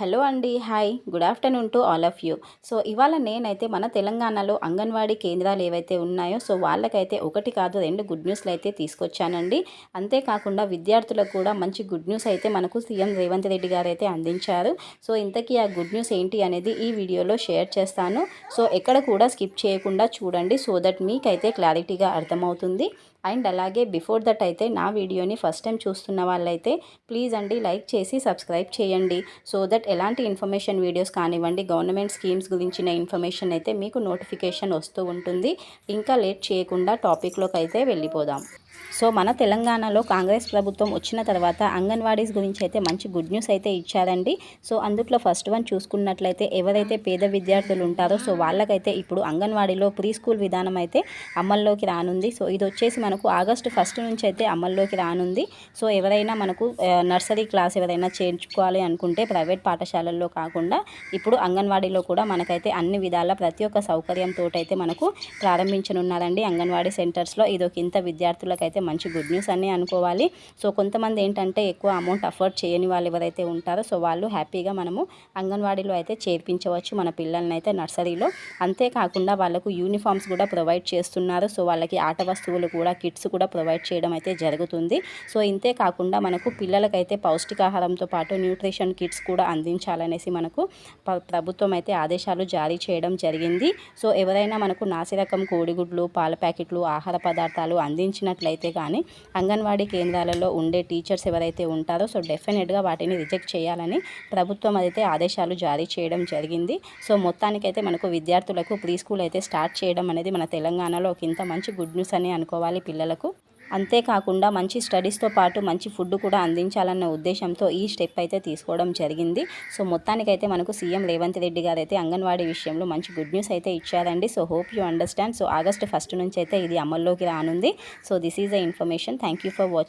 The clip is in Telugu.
హలో అండి hi. Good afternoon to all of you. So ఇవాళ నేనైతే మన తెలంగాణలో అంగన్వాడీ కేంద్రాలు ఏవైతే ఉన్నాయో సో వాళ్ళకైతే ఒకటి కాదు రెండు గుడ్ న్యూస్లు అయితే తీసుకొచ్చానండి. అంతేకాకుండా విద్యార్థులకు కూడా మంచి గుడ్ న్యూస్ అయితే మనకు సీఎం రేవంత్ రెడ్డి గారు అయితే అందించారు. సో ఇంతకీ ఆ గుడ్ న్యూస్ ఏంటి అనేది ఈ వీడియోలో షేర్ చేస్తాను. సో ఎక్కడ కూడా స్కిప్ చేయకుండా చూడండి సో దట్ మీకైతే క్లారిటీగా అర్థమవుతుంది. అండ్ అలాగే బిఫోర్ దట్ అయితే నా వీడియోని ఫస్ట్ టైం చూస్తున్న వాళ్ళైతే ప్లీజ్ అండి లైక్ చేసి సబ్స్క్రైబ్ చేయండి. సో దట్ ఎలాంటి ఇన్ఫర్మేషన్ వీడియోస్ కానివ్వండి గవర్నమెంట్ స్కీమ్స్ గురించిన ఇన్ఫర్మేషన్ అయితే మీకు నోటిఫికేషన్ వస్తూ ఉంటుంది. ఇంకా లేట్ చేయకుండా టాపిక్లోకి అయితే వెళ్ళిపోదాం. సో మన తెలంగాణలో కాంగ్రెస్ ప్రభుత్వం వచ్చిన తర్వాత అంగన్వాడీస్ గురించి అయితే మంచి గుడ్ న్యూస్ అయితే ఇచ్చారండి. సో అందుట్లో ఫస్ట్ వన్ చూసుకున్నట్లయితే ఎవరైతే పేద విద్యార్థులు ఉంటారో సో వాళ్ళకైతే ఇప్పుడు అంగన్వాడీలో ప్రీ స్కూల్ విధానం అయితే అమల్లోకి రానుంది. సో ఇది వచ్చేసి మనకు ఆగస్టు ఫస్ట్ నుంచి అయితే అమల్లోకి రానుంది. సో ఎవరైనా మనకు నర్సరీ క్లాస్ ఎవరైనా చేర్చుకోవాలి అనుకుంటే ప్రైవేట్ పాఠశాలల్లో కాకుండా ఇప్పుడు అంగన్వాడీలో కూడా మనకైతే అన్ని విధాల ప్రతి ఒక్క సౌకర్యంతో అయితే మనకు ప్రారంభించనున్నారండి అంగన్వాడీ సెంటర్స్లో. ఇది ఒక ఇంత విద్యార్థులకైతే అయితే మంచి గుడ్ న్యూస్ అని అనుకోవాలి. సో కొంతమంది ఏంటంటే ఎక్కువ అమౌంట్ అఫోర్డ్ చేయని వాళ్ళు ఎవరైతే ఉంటారో సో వాళ్ళు హ్యాపీగా మనము అంగన్వాడీలో అయితే చేర్పించవచ్చు మన పిల్లల్ని అయితే నర్సరీలో. అంతేకాకుండా వాళ్ళకు యూనిఫామ్స్ కూడా ప్రొవైడ్ చేస్తున్నారు. సో వాళ్ళకి ఆట వస్తువులు కూడా కిట్స్ కూడా ప్రొవైడ్ చేయడం అయితే జరుగుతుంది. సో ఇంతే కాకుండా మనకు పిల్లలకైతే పౌష్టికాహారంతో పాటు న్యూట్రిషన్ కిట్స్ కూడా అందించాలనేసి మనకు ప్రభుత్వం అయితే ఆదేశాలు జారీ చేయడం జరిగింది. సో ఎవరైనా మనకు నాసిరకం కోడిగుడ్లు పాల ప్యాకెట్లు ఆహార పదార్థాలు అందించినట్లయితే కానీ అంగన్వాడీ కేంద్రాలలో ఉండే టీచర్స్ ఎవరైతే ఉంటారో సో డెఫినెట్గా వాటిని రిజెక్ట్ చేయాలని ప్రభుత్వం అయితే ఆదేశాలు జారీ చేయడం జరిగింది. సో మొత్తానికైతే మనకు విద్యార్థులకు ప్రీ స్కూల్ అయితే స్టార్ట్ చేయడం అనేది మన తెలంగాణలో ఒక ఇంత మంచి గుడ్ న్యూస్ అని అనుకోవాలి పిల్లలకు. అంతేకాకుండా మంచి స్టడీస్తో పాటు మంచి ఫుడ్ కూడా అందించాలన్న ఉద్దేశంతో ఈ స్టెప్ అయితే తీసుకోవడం జరిగింది. సో మొత్తానికైతే మనకు సీఎం రేవంత్ రెడ్డి గారు అయితే అంగన్వాడీ విషయంలో మంచి గుడ్ న్యూస్ అయితే ఇచ్చారండి. So hope you understand. So August first నుంచి అయితే ఇది అమల్లోకి రానుంది. So this is the information. Thank you for watching